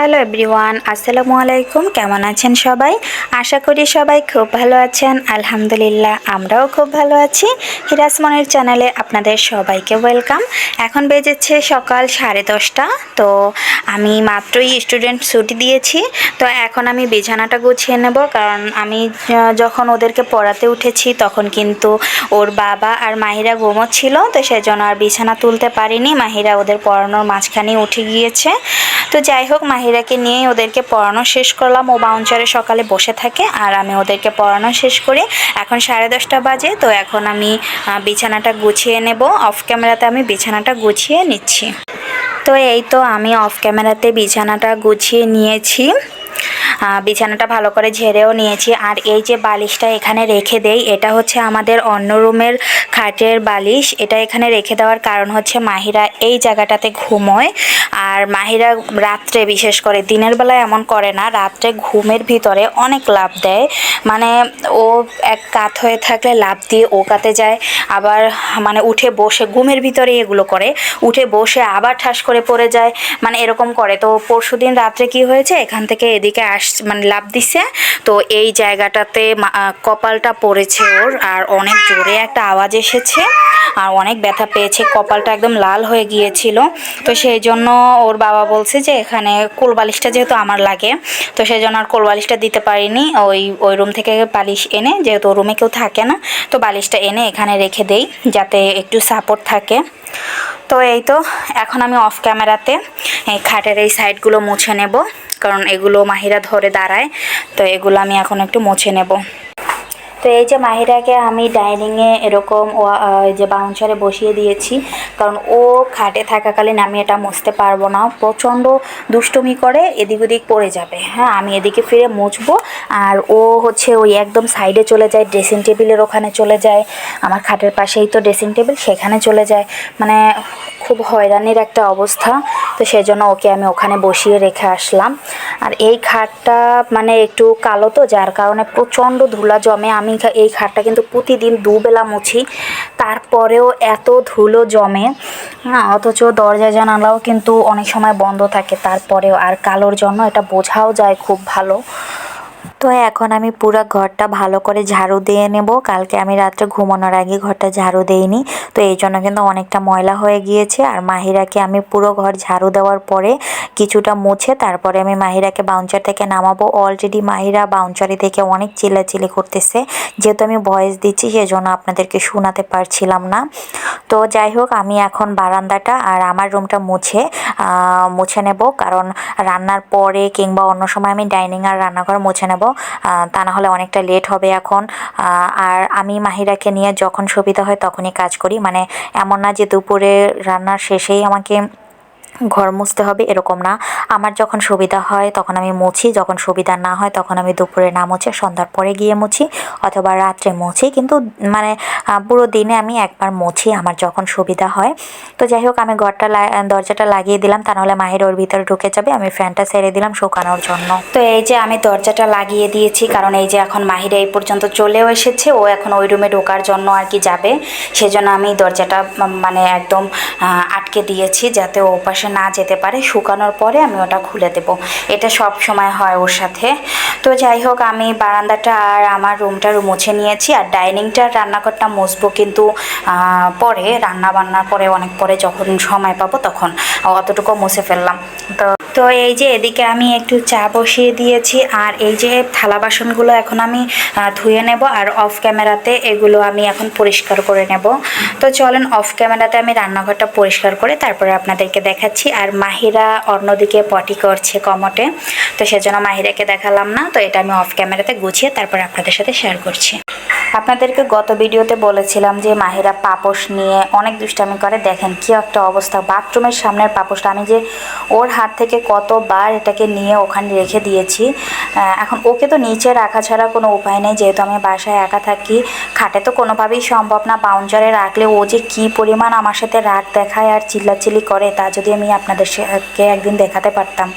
Hello everyone, আসসালামু আলাইকুম। কেমন আছেন সবাই? আশা করি সবাই খুব ভালো আছেন। আলহামদুলিল্লাহ, আমরাও খুব ভালো আছি। হিরাস মনের চ্যানেলে আপনাদের সবাইকে ওয়েলকাম। এখন বেজেছে সকাল সাড়ে দশটা। তো আমি মাত্রই স্টুডেন্ট ছুটি দিয়েছি। তো এখন আমি বিছানাটা গুছিয়ে নেব। কারণ আমি যখন ওদেরকে পড়াতে উঠেছি, তখন কিন্তু ওর বাবা আর মাহিরা ঘুমোচ্ছিল। তো সেজন্য আর বিছানা তুলতে পারিনি। মাহিরা ওদের পড়ানোর মাঝখানেই উঠে গিয়েছে। তো যাই হোক মাহিরাকে নিয়েই ওদেরকে পড়ানো শেষ করলাম। ও বাউন্সারে সকালে বসে থাকে আর আমি ওদেরকে পড়ানো শেষ করে। এখন সাড়ে দশটা বাজে, তো এখন আমি বিছানাটা গুছিয়ে নেব। অফ ক্যামেরাতে আমি বিছানাটা গুছিয়ে নিচ্ছি। তো এই তো আমি অফ ক্যামেরাতে বিছানাটা গুছিয়ে নিয়েছি। বিছানাটা ভালো করে ঝেড়েও নিয়েছি। আর এই যে বালিশটা এখানে রেখে দেই, এটা হচ্ছে আমাদের অন্য রুমের খাটের বালিশ। এটা এখানে রেখে দেওয়ার কারণ হচ্ছে মাহিরা এই জায়গাটাতে ঘুমোয়। আর মাহিরা রাত্রে বিশেষ করে, দিনের বেলায় এমন করে না, রাত্রে ঘুমের ভিতরে অনেক লাভ দেয়। মানে ও এক কাত হয়ে থাকলে লাভ দিয়ে ও কাতে যায়, আবার মানে উঠে বসে ঘুমের ভিতরে এগুলো করে। উঠে বসে আবার ঠাস করে পড়ে যায় মানে এরকম করে। তো পরশু দিন রাত্রে কি হয়েছে? এখান থেকে এদিকে আস মানে লাভ দিছে। তো এই জায়গাটাতে কপালটা পড়েছে ওর আর অনেক জোরে একটা আওয়াজ এসেছে আর অনেক ব্যথা পেয়েছে। কপালটা একদম লাল হয়ে গিয়েছিল। তো সেই জন্য ওর বাবা বলছে যে এখানে কোলবালিশটা যেহেতু আমার লাগে, তো সেই জন্য আর কোলবালিশটা দিতে পারিনি। ওই ওই রুম থেকে বালিশ এনে, যেহেতু রুমে কেউ থাকে না, তো বালিশটা এনে এখানে রেখে দেই যাতে একটু সাপোর্ট থাকে। তো এই তো, এখন আমি অফ ক্যামেরাতে খাটের এই সাইডগুলো মুছে নেব। কারণ এগুলো মাহিরা ধরে দাঁড়ায় তো এগুলো আমি এখন একটু মুছে নেব। তো এই যে মাহিরাকে আমি ডাইনিংয়ে এরকম ও যে বাউন্সারে বসিয়ে দিয়েছি, কারণ ও খাটে থাকাকালীন আমি এটা মুছতে পারব না। প্রচণ্ড দুষ্টুমি করে এদিক ওদিক পড়ে যাবে। হ্যাঁ আমি এদিকে ফিরে মুছবো, আর ও হচ্ছে ওই একদম সাইডে চলে যায় ড্রেসিং টেবিলের ওখানে চলে যায়, আমার খাটের পাশেই তো ড্রেসিং টেবিল সেখানে চলে যায়। মানে খুব হয়রানির একটা অবস্থা। তো সেই জন্য ওকে আমি ওখানে বসিয়ে রেখে আসলাম। আর এই খাটটা মানে একটু কালো তো, যার কারণে প্রচণ্ড ধুলা জমে আমি খা- এই খাটটা কিন্তু প্রতিদিন দুবেলা মুছি। তারপরেও এত ধুলো জমে হ্যাঁ অথচ দরজা জানালাও কিন্তু অনেক সময় বন্ধ থাকে, তারপরেও আর কালোর জন্য এটা বোঝাও যায় খুব ভালো। তো এখন আমি পুরো ঘরটা ভালো করে ঝাড়ু দিয়ে নেব। কালকে আমি রাত্রে ঘুমানোর আগে ঘরটা ঝাড়ু দেইনি। তো এই জন্য কিন্তু অনেকটা ময়লা হয়ে গিয়েছে। আর মাহিরাকে আমি পুরো ঘর ঝাড়ু দেওয়ার পরে কিছুটা মুছে তারপরে আমি মাহিরাকে বাউন্সার থেকে নামাবো। অলরেডি মাহিরা বাউন্সারি থেকে অনেক চিল্লাচিল্লি করতেছে। যেহেতু আমি ভয়েস দিচ্ছি, সেজন্য আপনাদেরকে শোনাতে পারছিলাম না। তো যাই হোক, আমি এখন বারান্দাটা আর আমার রুমটা মুছে মুছে নেব। কারণ রান্নার পরে কিংবা অন্য সময় আমি ডাইনিং আর রান্নাঘর মুছে নেব। তা না হলে অনেকটা লেট হবে এখন। আর আমি মাহিরাকে নিয়ে যখন সুবিধা হয় তখনই কাজ করি। মানে এমন না যে দুপুরে রান্নার শেষেই আমাকে ঘর মুছতে হবে এরকম না। আমার যখন সুবিধা হয় তখন আমি মুছি, যখন সুবিধা না হয় তখন আমি দুপুরে না মুছে, সন্ধ্যার পরে গিয়ে মুছি অথবা রাত্রে মুছি। কিন্তু মানে পুরো দিনে আমি একবার মুছি আমার যখন সুবিধা হয়। তো যাই হোক, আমি ঘরটা দরজাটা লাগিয়ে দিলাম। তা নাহলে মাহির ওর ভিতরে ঢুকে যাবে। আমি ফ্যানটা ছেড়ে দিলাম শুকানোর জন্য। তো এই যে আমি দরজাটা লাগিয়ে দিয়েছি, কারণ এই যে এখন মাহিরা এই পর্যন্ত চলেও এসেছে। ও এখন ওই রুমে ঢোকার জন্য আর কি যাবে। সেজন্য আমি দরজাটা মানে একদম আটকে দিয়েছি যাতে ও পাশে না যেতে পারে, শুকানোর পরে আমি ওটা খুলে দেব। এটা সব সময় হয় ওর সাথে। তো যাই হোক, আমি বারান্দাটা আর আমার রুমটা মুছে নিয়েছি। আর ডাইনিংটা, রান্নাঘরটা মুছবো কিন্তু পরে রান্না বান্নার পরে, অনেক পরে যখন সময় পাবো তখন। অতটুকু মুছে ফেললাম। তো তো এই যে এদিকে আমি একটু চা বসিয়ে দিয়েছি, আর এই যে থালা বাসনগুলো এখন আমি ধুয়ে নেব আর অফ ক্যামেরাতে এগুলো আমি এখন পরিষ্কার করে নেব। তো চলেন অফ ক্যামেরাতে আমি রান্নাঘরটা পরিষ্কার করে তারপরে আপনাদেরকে দেখাচ্ছি। আর মাহিরা অন্যদিকে পটি করছে কমটে, তো সেজন্য মাহিরাকে দেখালাম না, তো এটা আমি অফ ক্যামেরাতে গুছিয়ে তারপরে আপনাদের সাথে শেয়ার করছি। আপনাদেরকে গত ভিডিওতে বলেছিলাম যে মাহিরা পাপোশ নিয়ে অনেক দুষ্টামি করে। দেখেন কি একটা অবস্থা। বাথরুমের সামনের পাপোশটা আমি যে ওর হাত থেকে কতবার এটাকে নিয়ে ওখানে রেখে দিয়েছি এখন ওকে তো নিচে রাখা ছাড়া কোনো উপায় নেই। যেহেতু আমি বাসায় একা থাকি, খাটে তো কোনোভাবেই সম্ভব না বাউন্সারে রাখলে। ও যে কি পরিমাণ আমার সাথে রাগ দেখায় আর চিল্লাচিল্লি করে, তা যদি আমি আপনাদের একদিন দেখাতে পারতাম।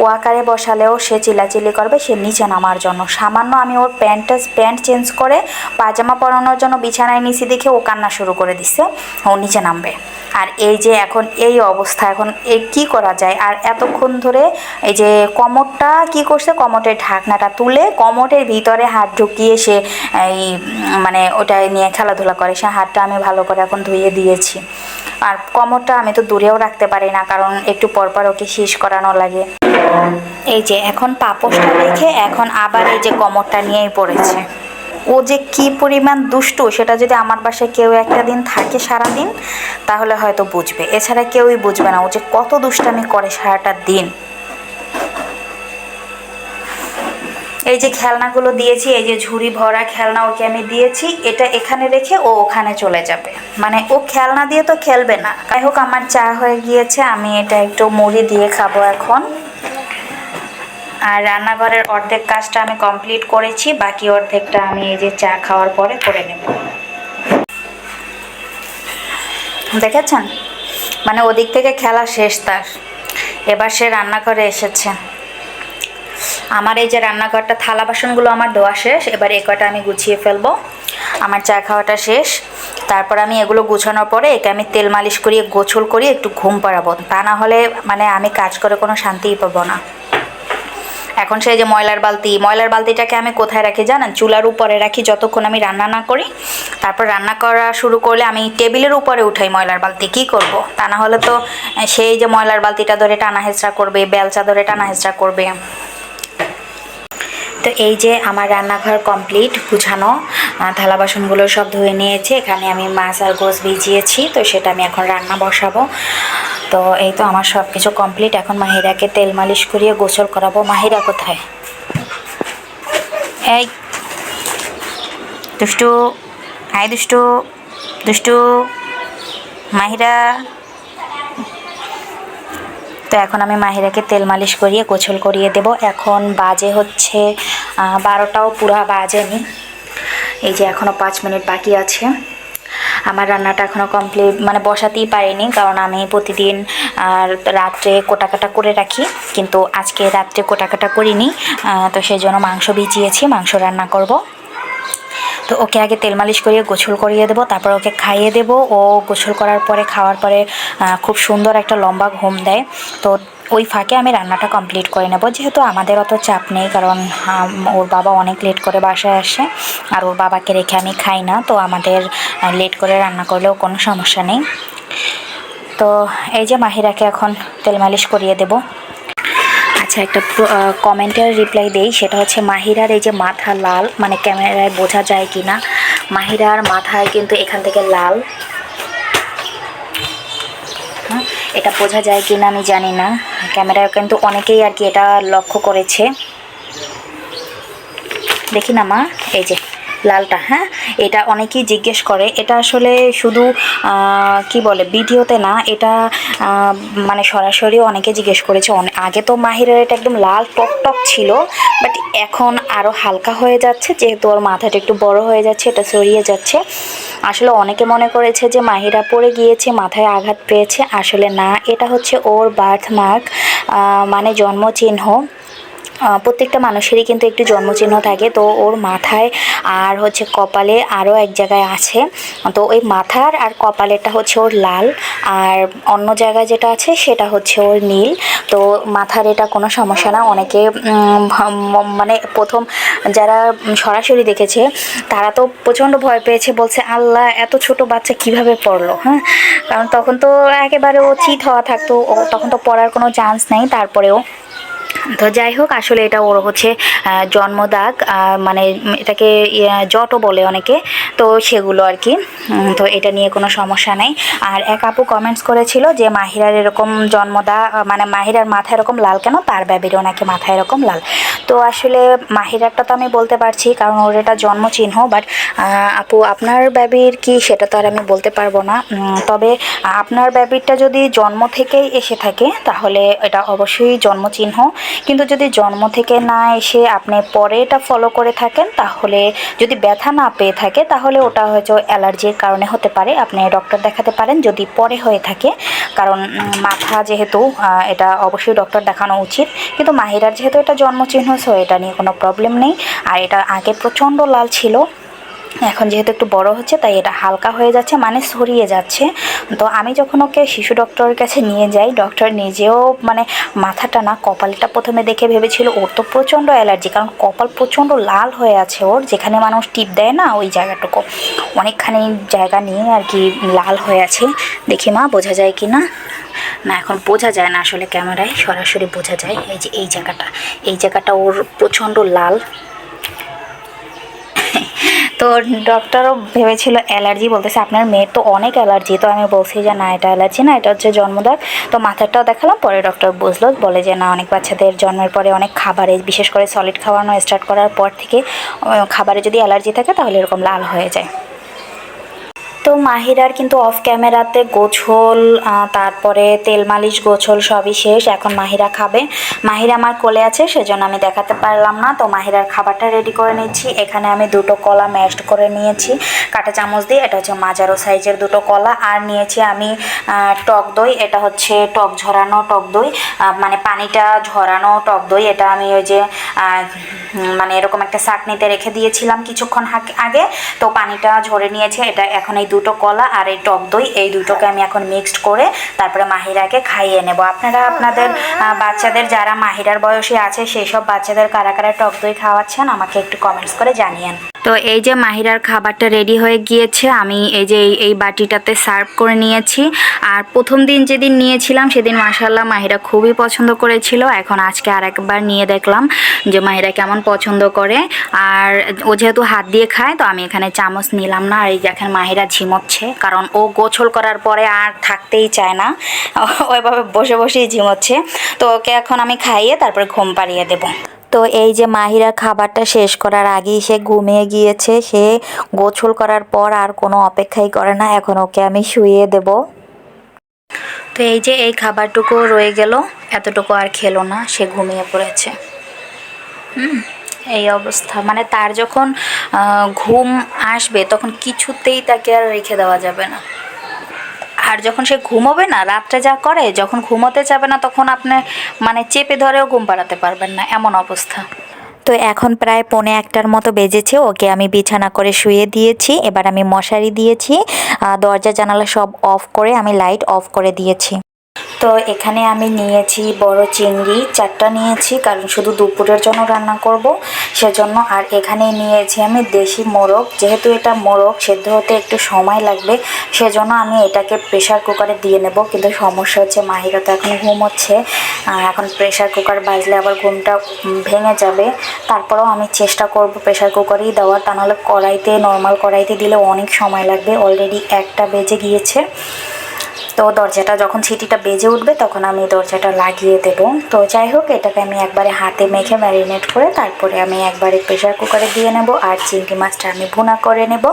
ও আকারে বসালেও সে চিল্লাচিল্লি করবে, সে নিচে নামার জন্য। সামান্য আমি ওর প্যান্টটা প্যান্ট চেঞ্জ করে পাজামা পরানোর জন্য বিছানায় নিচে দেখে ও কান্না শুরু করে দিচ্ছে। ও নিচে নামবে। আর এই যে এখন এই অবস্থা, এখন এই কী করা যায়? আর এতক্ষণ ধরে এই যে কমরটা কি করছে? কমটের ঢাকনাটা তুলে কমটের ভিতরে হাত ঢুকিয়ে সে এই মানে ওটা নিয়ে খেলাধুলা করে। সে হাতটা আমি ভালো করে এখন ধুয়ে দিয়েছি। আর কমরটা আমি তো দূরেও রাখতে পারি না, কারণ একটু পরপর ওকে শীষ করানো লাগে। এই যে এখন পাপোশটা রেখে এখন আবার এই যে কমরটা নিয়েই পড়েছে। ও যে কি পরিমাণ দুষ্টু, সেটা যদি আমার বাসায় কেউ একটা দিন থাকে সারা দিন তাহলে হয়তো বুঝবে। এছাড়া কেউই বুঝবে না ও যে কত দুষ্টামি করে সারাটা দিন। এই যে খেলনাগুলো দিয়েছি, এই যে ঝুড়ি ভরা খেলনা ওকে আমি দিয়েছি, এটা এখানে রেখে ও ওখানে চলে যাবে। মানে ও খেলনা দিয়ে তো খেলবে না। যাই হোক, আমার চা হয়ে গিয়েছে, আমি এটা একটু মুড়ি দিয়ে খাব এখন। আর রান্নাঘরের অর্ধেক কাজটা আমি কমপ্লিট করেছি, বাকি অর্ধেকটা আমি এই যে চা খাওয়ার পরে করে নেব। দেখেছেন? মানে ওদিক থেকে খেলা শেষ তার। এবার সে রান্নাঘরে এসেছে। আমার এই যে রান্নাঘরটা থালা বাসনগুলো আমার ধোয়া শেষ, এবার এ কটা আমি গুছিয়ে ফেলব। আমার চা খাওয়াটা শেষ। তারপর আমি এগুলো গুছানোর পরে একে আমি তেল মালিশ করিয়ে গোছল করিয়ে একটু ঘুম পাড়াবো। তা না হলে মানে আমি কাজ করে কোনো শান্তিই পাবো না। এখন সেই যে ময়লার বালতি, ময়লার বালতিটাকে আমি কোথায় রাখি জানেন? চুলার উপরে রাখি যতক্ষণ আমি রান্না না করি। তারপর রান্না করা শুরু করলে আমি টেবিলের উপরে উঠাই ময়লার বালতি। কি করব? তা না হলে তো সেই যে ময়লার বালতিটা ধরে টানা হেঁচড়া করবে, বেলচা ধরে টানা হেঁচড়া করবে। তো এই যে আমার রান্নাঘর কমপ্লিট, গুছানো থালা বাসনগুলো সব ধুয়ে নিয়েছি। এখানে আমি মাছ আর গোস ভিজিয়েছি, তো সেটা আমি এখন রান্না বসাবো। তো এই তো আমার সব কিছু কমপ্লিট এখন মাহিরাকে তেল মালিশ করিয়ে গোসল করাবো। মাহিরা কোথায়? এই, দুষ্টু। হাই, দুষ্টু। দুষ্টু। মাহিরা। তো এখন আমি মাহিরাকে তেল মালিশ করিয়ে গোছল করিয়ে দেব। এখন বাজে হচ্ছে বারোটাও পুরা বাজেনি। এই যে এখনও পাঁচ মিনিট বাকি আছে। আমার রান্নাটা এখনও কমপ্লিট মানে বসাতেই পারিনি, কারণ আমি প্রতিদিন, আর রাত্রে কোটাকাটা করে রাখি, কিন্তু আজকে রাত্রে কোটাকাটা করিনি তো সেই জন্য মাংস ভিজিয়েছি, মাংস রান্না করব। তো ওকে আগে তেল মালিশ করিয়ে, গোসল করিয়ে দেবো, তারপর ওকে খাইয়ে দেবো, ও গোসল করার পরে, খাওয়ার পরে খুব সুন্দর একটা লম্বা ঘুম দেয়। তো ওই ফাঁকে আমি রান্নাটা কমপ্লিট করে নেব। যেহেতু আমাদের অত চাপ নেই, কারণ ওর বাবা অনেক লেট করে বাসায় আসে, আর ওর বাবাকে রেখে আমি খাই না, তো আমাদের লেট করে রান্না করলেও কোনো সমস্যা নেই। তো এই যে মাহিরাকে এখন তেল মালিশ করিয়ে দেবো। আচ্ছা একটা কমেন্টের রিপ্লাই দেই, সেটা হচ্ছে, মাহিরার এই যে মাথা লাল মানে ক্যামেরায় বোঝা যায় কি না মাহিরার মাথায় কিন্তু এখান থেকে লাল। এটা বোঝা যায় কি না আমি জানি না। ক্যামেরা কিন্তু অনেকেই আর কি এটা লক্ষ্য করেছে। দেখি না মা, এই যে। লালটা হ্যাঁ? এটা অনেকেই জিজ্ঞেস করে। এটা আসলে শুধু কি বলে, ভিডিওতে না, এটা মানে সরাসরি অনেকে জিজ্ঞেস করেছে। আগে তো মাহিরের এটা একদম লাল টক টক ছিল, বাট এখন আরও হালকা হয়ে যাচ্ছে, যেহেতু ওর মাথাটা একটু বড় হয়ে যাচ্ছে, এটা সরিয়ে যাচ্ছে। আসলে অনেকে মনে করেছে যে মাহিরা পড়ে গিয়েছে, মাথায় আঘাত পেয়েছে। আসলে না, এটা হচ্ছে ওর বার্থ মার্ক মানে জন্মচিহ্ন। প্রত্যেকটা মানুষেরই কিন্তু একটি জন্মচিহ্ন থাকে। তো ওর মাথায় আর হচ্ছে কপালে আরও এক জায়গায় আছে। তো ওই মাথার আর কপালেরটা হচ্ছে ওর লাল। আর অন্য জায়গায় যেটা আছে, সেটা হচ্ছে ওর নীল। তো মাথার এটা কোনো সমস্যা না। অনেকে মানে প্রথম যারা সরাসরি দেখেছে, তারা তো প্রচণ্ড ভয় পেয়েছে, বলছে, আল্লাহ, এত ছোট বাচ্চা কীভাবে পড়ল? হ্যাঁ? কারণ তখন তো একেবারে ও চিত হওয়া থাকতো। তখন তো পড়ার কোনো চান্স নেই। তারপরেও তো যাই হোক, আসলে এটা ওর হচ্ছে জন্মদাগ মানে এটাকে জটও বলে অনেকে, তো সেগুলো আর কি। তো এটা নিয়ে কোনো সমস্যা নেই। আর এক আপু কমেন্টস করেছিল যে মাহিরার এরকম জন্মদা মানে মাহিরার মাথা এরকম লাল কেন? তার ব্যাবিরও নাকি মাথা এরকম লাল। তো আসলে মাহিরারটা তো আমি বলতে পারছি, কারণ ওর এটা জন্মচিহ্ন বাট আপু, আপনার ব্যাবির কি সেটা তো আর আমি বলতে পারব না। তবে আপনার ব্যাবিরটা যদি জন্ম থেকেই এসে থাকে, তাহলে এটা অবশ্যই জন্মচিহ্ন। কিন্তু যদি জন্ম থেকে না এসে আপনি পরে এটা ফলো করে থাকেন, তাহলে যদি ব্যথা না পেয়ে থাকে, তাহলে ওটা হয়তো অ্যালার্জির কারণে হতে পারে। আপনি ডক্টর দেখাতে পারেন যদি পরে হয়ে থাকে। কারণ মাথা যেহেতু এটা অবশ্যই ডক্টর দেখানো উচিত। কিন্তু মাহিরার যেহেতু এটা জন্মচিহ্ন সো এটা নিয়ে কোনো প্রবলেম নেই। আর এটা আগে প্রচণ্ড লাল ছিল। এখন যেহেতু একটু বড় হচ্ছে, তাই এটা হালকা হয়ে যাচ্ছে মানে সরিয়ে যাচ্ছে। তো আমি যখন ওকে শিশু ডক্টরের কাছে নিয়ে যাই, ডক্টর নিজেও মানে মাথাটা না, কপালটা প্রথমে দেখে ভেবেছিল, ওর তো প্রচণ্ড অ্যালার্জি, কারণ কপাল প্রচণ্ড লাল হয়ে আছে ওর, যেখানে মানুষ টিপ দেয় না, ওই জায়গাটুকু। অনেকখানি জায়গা নিয়ে আর কি লাল হয়ে আছে। দেখি মা, বোঝা যায় কি না? না, এখন বোঝা যায় না আসলে ক্যামেরায়, সরাসরি বোঝা যায়। এই যে এই জায়গাটা এই জায়গাটা ওর প্রচণ্ড লাল। তো ডক্টরও ভেবেছিল অ্যালার্জি বলতেছে, আপনার মেয়ের তো অনেক অ্যালার্জি। তো আমি বলছি যে, না, এটা অ্যালার্জি না, এটা হচ্ছে জন্মদাগ তো মাথাটাও দেখালাম, পরে ডক্টর বুঝলো, বলে যে, না, অনেক বাচ্চাদের জন্মের পরে অনেক খাবারে, বিশেষ করে সলিড খাওয়ানো স্টার্ট করার পর থেকে খাবারে যদি অ্যালার্জি থাকে, তাহলে এরকম লাল হয়ে যায়। তো মাহিরার কিন্তু অফ ক্যামেরাতে গোছল তারপরে তেল মালিশ, গোছল সবই শেষ। এখন মাহিরা খাবে। মাহিরা আমার কোলে আছে, সেজন্য আমি দেখাতে পারলাম না। তো মাহিরার খাবারটা রেডি করে নিচ্ছি। এখানে আমি দুটো কলা ম্যাশড করে নিয়েছি। কাঁটা চামচ দিয়ে, এটা হচ্ছে মাজারো সাইজের দুটো কলা। আর নিয়েছি আমি টক দই, এটা হচ্ছে টক ঝরানো টক দই। মানে পানিটা ঝরানো টক দই। এটা আমি ওই যে মানে এরকম একটা চাটনিতে রেখে দিয়েছিলাম কিছুক্ষণ আগে। তো পানিটা ঝরে নিয়েছে। এটা এখন এই দুটো কলা আর এই টক দই, এই দুটোকে আমি এখন মিক্সড করে তারপরে মাহিরাকে খাইয়ে নেব। আপনারা আপনাদের বাচ্চাদের যারা মাহিরার বয়সে আছে সেই সব বাচ্চাদের কারা কারা টক দই খাওয়াচ্ছেন, আমাকে একটু কমেন্টস করে জানিয়েন। তো এই যে মাহিরার খাবারটা রেডি হয়ে গিয়েছে, আমি এই যে এই- বাটিটাতে সার্ভ করে নিয়েছি। আর প্রথম দিন যেদিন নিয়েছিলাম, সেদিন মাসাল্লাহ মাহিরা খুবই পছন্দ করেছিল। এখন আজকে আর একবার নিয়ে দেখলাম যে মাহিরা কেমন পছন্দ করে। আর ও যেহেতু হাত দিয়ে খায়, তো আমি এখানে চামচ নিলাম না। আর এই যে এখন মাহিরা ঝিমোচ্ছে কারণ ও গোছল করার পরে আর থাকতেই চায় না। ওইভাবে বসে বসেই ঝিমোচ্ছে। তো ওকে এখন আমি খাইয়ে তারপরে ঘুম পাড়িয়ে দেবো। তো এই যে মাহিরা খাবারটা শেষ করার আগেই সে ঘুমিয়ে গিয়েছে। সে গোছল করার পর আর কোনো অপেক্ষাই করে না। এখন ওকে আমি শুইয়ে দেব। তো এই যে এই খাবারটুকু রয়ে গেল। এতটুকু আর খেলো না। সে ঘুমিয়ে পড়েছে। হুম। এই অবস্থা। মানে তার যখন ঘুম আসবে তখন কিছুতেই তাকে আর রেখে দেওয়া যাবে না। আর যখন সে ঘুমোবে না, রাত্রে যা করে, যখন ঘুমোতে যাবে না তখন আপনি মানে চেপে ধরেও ঘুম পাড়াতে পারবেন না, এমন অবস্থা। তো এখন প্রায় পৌনে একটার মতো বেজেছে, ওকে আমি বিছানা করে শুয়ে দিয়েছি, এবার আমি মশারি দিয়েছি দরজা জানালা সব অফ করে আমি লাইট অফ করে দিয়েছি। তো এখানে আমি নিয়েছি বড় চিংড়ি, চারটা নিয়েছি, কারণ শুধু দুপুরের জন্য রান্না করব। সেজন্য আর এখানে নিয়েছি আমি দেশি মোরগ। যেহেতু এটা মোরগ, সেদ্ধ হতে একটু সময় লাগবে, সেজন্য আমি এটাকে প্রেশার কুকারে দিয়ে নেব। কিন্তু সমস্যা হচ্ছে, মাহিরা তো এখন ঘুম হচ্ছে এখন প্রেশার কুকার বাজলে আবার ঘুমটা ভেঙে যাবে। তারপরেও আমি চেষ্টা করব প্রেশার কুকারেই দেওয়ার। তা নাহলে কড়াইতে নর্মাল কড়াইতে দিলে অনেক সময় লাগবে। অলরেডি একটা বেজে গিয়েছে। তো দরজাটা যখন সিটিটা বেজে উঠবে তখন আমি দরজাটা লাগিয়ে দেব। তো যাই হোক, এটাকে আমি একবারে হাতে মেখে ম্যারিনেট করে তারপরে আমি একবারে প্রেশার কুকারে দিয়ে নেব আর চিংড়ি মাছটা আমি ভুনা করে নেব।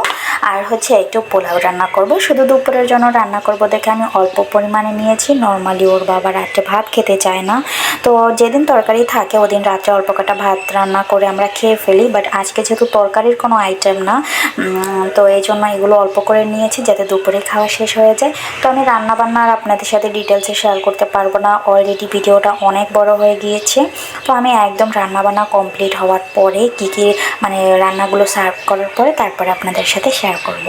আর হচ্ছে একটু পোলাও রান্না করব। শুধু দুপুরের জন্য রান্না করব দেখে আমি অল্প পরিমাণে নিয়েছি। নর্মালি ওর বাবা রাত্রে ভাত খেতে চায় না। তো যেদিন তরকারি থাকে ওদিন রাত্রে অল্প কাটা ভাত রান্না করে আমরা খেয়ে ফেলি। বাট আজকে যেহেতু তরকারির কোনো আইটেম না তো এই জন্য এগুলো অল্প করে নিয়েছি যাতে দুপুরে খাওয়া শেষ হয়ে যায়। তো আমি রান্না বান্না আর আপনাদের সাথে ডিটেলসে শেয়ার করতে পারব না। অলরেডি ভিডিওটা অনেক বড় হয়ে গিয়েছে। তো আমি একদম রান্না বান্না কমপ্লিট হওয়ার পরে কী কী মানে রান্নাগুলো সার্ভ করার পরে তারপরে আপনাদের সাথে শেয়ার করব।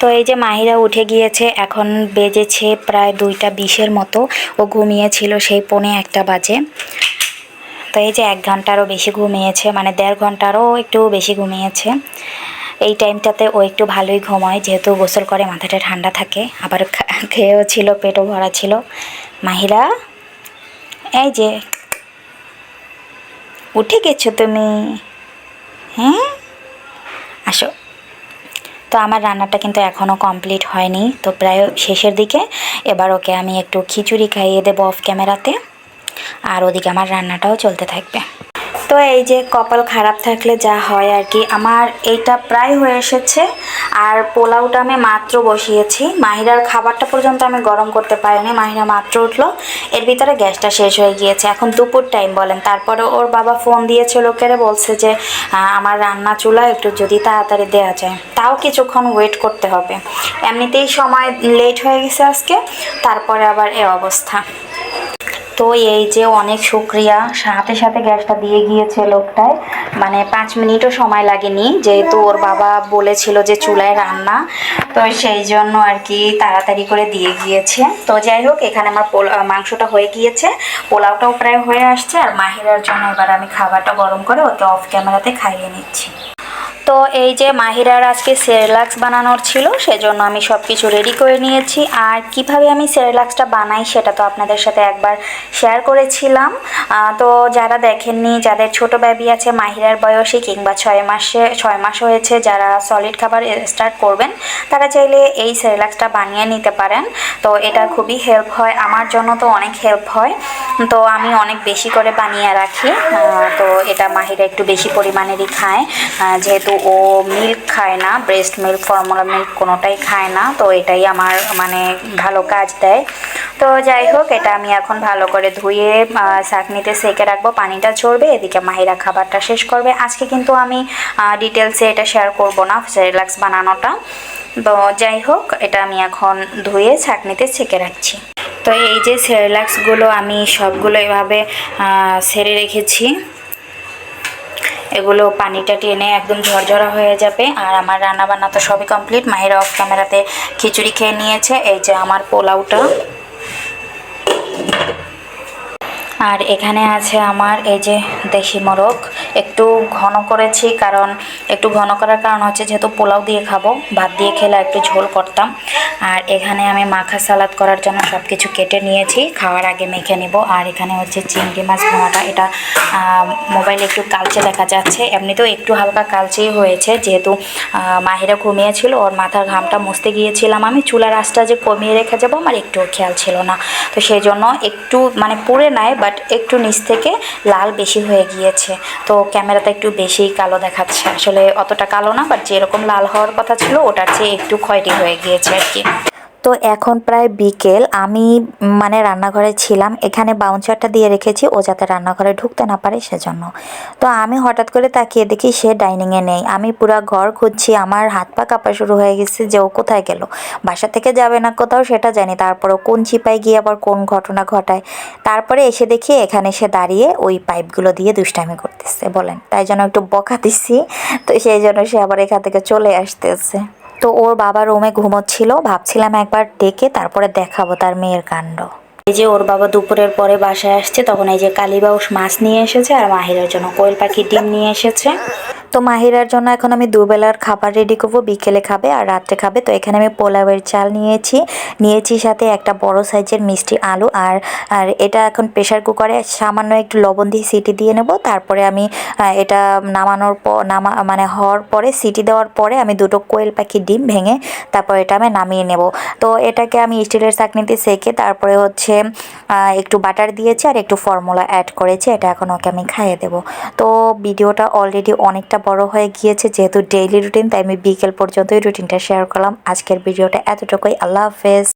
তো এই যে মাহিরা উঠে গিয়েছে, এখন বেজেছে প্রায় দুইটা বিশের মতো। ও ঘুমিয়েছিল সেই পনে একটা বাজে। তো এই যে এক ঘন্টারও বেশি ঘুমিয়েছে মানে দেড় ঘন্টারও একটু বেশি ঘুমিয়েছে। এই টাইমটাতে ও একটু ভালোই ঘুমায়, যেহেতু গোসল করে মাথাটা ঠান্ডা থাকে। আবার খেয়েও ছিল, পেটও ভরা ছিল। মাহিরা, এই যে, উঠে গেছো তুমি? হ্যাঁ? আসো। তো আমার রান্নাটা কিন্তু এখনও কমপ্লিট হয়নি, তো প্রায় শেষের দিকে। এবার ওকে আমি একটু খিচুড়ি খাইয়ে দেবো অফ ক্যামেরাতে আর ওদিকে আমার রান্নাটাও চলতে থাকবে। তো এই যে কপাল খারাপ থাকলে যা হয় আর কি, আমার এইটা প্রায় হয়ে এসেছে। আর পোলাওটা আমি মাত্র বসিয়েছি। মাহিরার খাবারটা পর্যন্ত আমি গরম করতে পারিনি, মাহিরা মাত্র উঠল। এর ভিতরে গ্যাসটা শেষ হয়ে গিয়েছে। এখন দুপুর টাইম বলেন। তারপরে ওর বাবা ফোন দিয়েছে লোকেরা, বলছে যে আমার রান্না চুলা একটু যদি তাড়াতাড়ি দেওয়া যায়। তাও কিছুক্ষণ ওয়েট করতে হবে। এমনিতেই সময় লেট হয়ে গেছে আজকে। তারপরে আবার এ অবস্থা। তো এই যে অনেক শুক্রিয়া। সাথে সাথে গ্যাসটা দিয়ে গিয়েছে লোকটায়। মানে পাঁচ মিনিটও সময় লাগেনি, যেহেতু ওর বাবা বলেছিল যে চুলায় রান্না। তো সেই জন্য আর কি তাড়াতাড়ি করে দিয়ে গিয়েছে। তো যাই হোক, এখানে আমার মাংসটা হয়ে গিয়েছে। পোলাওটাও প্রায় হয়ে আসছে। আর মাহিরার জন্য এবার আমি খাবারটা গরম করে ওকে অফ ক্যামেরাতে খাইয়ে নিচ্ছি। তো এই যে মাহিরার আজকে সেরেলাক্স বানানোর ছিল, সেজন্য আমি সব কিছু রেডি করে নিয়েছি। আর কীভাবে আমি সেরেলাক্সটা বানাই সেটা তো আপনাদের সাথে একবার শেয়ার করেছিলাম। তো যারা দেখেননি, যাদের ছোট বেবি আছে, মাহিরার বয়সী কিংবা ছয় মাসে, ছয় মাস হয়েছে, যারা সলিড খাবার স্টার্ট করবেন, তারা চাইলে এই সেরেলাক্সটা বানিয়ে নিতে পারেন। তো এটা খুবই হেল্প হয়, আমার জন্য তো অনেক হেল্প হয়। তো আমি অনেক বেশি করে বানিয়ে রাখি। তো এটা মাহিরা একটু বেশি পরিমাণেরই খায়। যেহেতু ও মিল্ক খায় না ব্রেস্ট মিল্ক ফর্মুলা মিল্ক কোনোটাই খায় না। তো এটাই আমার মানে ভালো কাজ দেয়। তো যাই হোক এটা আমি এখন ভালো করে ধুয়ে আহ, ছাঁকনিতে সেকে রাখব পানিটা ঝরবে এদিকে মাহিরা খাবারটা শেষ করবে। আজকে কিন্তু আমি ডিটেলসে এটা শেয়ার করব না রিল্যাক্স বানানোটা। তো যাই হোক এটা আমি এখন ধুয়ে ছাঁকনিতে ছেঁকে রাখছি। তো এই যে সেরিলাক্সগুলো আমি সবগুলো এভাবে সেরে রেখেছি। এগুলো পানিটা টেনে একদম ঝরঝরা হয়ে যাবে। আর আমার রান্না বান্না তো সবই কমপ্লিট মাহিরা অফ ক্যামেরাতে খিচুড়ি খেয়ে নিয়েছে। এই যে আমার পোলাওটা। আর এখানে আছে আমার এই যে দেশি মোরগ। একটু ঘন করেছি, কারণ একটু ঘন করার কারণ হচ্ছে যেহেতু পোলাও দিয়ে খাব, ভাত দিয়ে খেলে একটু ঝোল করতাম। আর এখানে আমি মাখা সালাদ করার জন্য সব কিছু কেটে নিয়েছি, খাওয়ার আগে মেখে নেব। আর এখানে হচ্ছে চিংড়ি মাছ ভোনাটা, এটা মোবাইলে একটু কালচে দেখা যাচ্ছে। এমনিতেও একটু হালকা কালচেই হয়েছে, যেহেতু মাহিরা ঘুমিয়েছিল, ওর মাথার ঘামটা মুছতে গিয়েছিলাম আমি। চুলার আঁচটা যে কমিয়ে রেখে যাব আমার একটুও খেয়াল ছিল না। তো সেই জন্য একটু মানে পুড়ে নেয় বাট একটু নিচ থেকে লাল বেশি হয়ে গিয়েছে। তো ক্যামেরাতে একটু বেশি কালো দেখাচ্ছে। আসলে অতটা কালো না বাট যেরকম লাল হওয়ার কথা ছিল, ওটার চেয়ে একটু ক্ষয়টি হয়ে গিয়েছে আর কি। তো এখন প্রায় বিকেল, আমি মানে রান্নাঘরে ছিলাম। এখানে বাউন্সারটা দিয়ে রেখেছি, ও যাতে রান্নাঘরে ঢুকতে না পারে সেজন্য। তো আমি হঠাৎ করে তাকিয়ে দেখি সে ডাইনিংয়ে নেই। আমি পুরো ঘর খুঁজছি, আমার হাত পা কাঁপা শুরু হয়ে গেছে যে ও কোথায় গেল? বাসা থেকে যাবে না কোথাও সেটা জানি, তারপরে কোন চিপায় গিয়ে আবার কোন ঘটনা ঘটায়। তারপরে এসে দেখি এখানে সে দাঁড়িয়ে ওই পাইপগুলো দিয়ে দুষ্টামি করতেছে, বলেন। তাই জন্য একটু বকা দিচ্ছি তো সেই জন্য সে আবার এখান থেকে চলে আসতেছে। তো ওর বাবা রুমে ঘুমোচ্ছিল। ভাবছিলাম একবার ডেকে তারপরে দেখাবো তার মেয়ের কাণ্ড। এই যে ওর বাবা দুপুরের পরে বাসায় আসছে, তখন এই যে কালীবাউস মাছ নিয়ে এসেছে আর মাহিরার জন্য কোয়েল পাখির ডিম নিয়ে এসেছে। তো মাহিরার জন্য এখন আমি দুবেলার খাবার রেডি করব, বিকেলে খাবে আর রাত্রে খাবে। তো এখানে আমি পোলাওয়ের চাল নিয়েছি। নিয়েছি সাথে একটা বড় সাইজের মিষ্টি আলু আর আর এটা এখন প্রেশার কুকারে সামান্য একটু লবণ দিয়ে সিটি দিয়ে নেব। তারপরে আমি এটা নামানোর পর নামা মানে হওয়ার পরে, সিটি দেওয়ার পরে আমি দুটো কোয়েল পাখি ডিম ভেঙে তারপর এটা আমি নামিয়ে নেব। তো এটাকে আমি স্টিলের চাকনিতে সেকে তারপরে হচ্ছে আহ, একটু বাটার দিয়েছি আর একটু ফর্মুলা অ্যাড করেছি এটা এখন ওকে আমি খাইয়ে দেবো। তো ভিডিওটা অলরেডি অনেকটা বড় হয়ে গিয়েছে যেহেতু ডেইলি রুটিন তাই আমি বিকেল পর্যন্তই রুটিনটা শেয়ার করলাম। আজকের ভিডিওটা এতটুকুই আল্লাহ হাফেজ।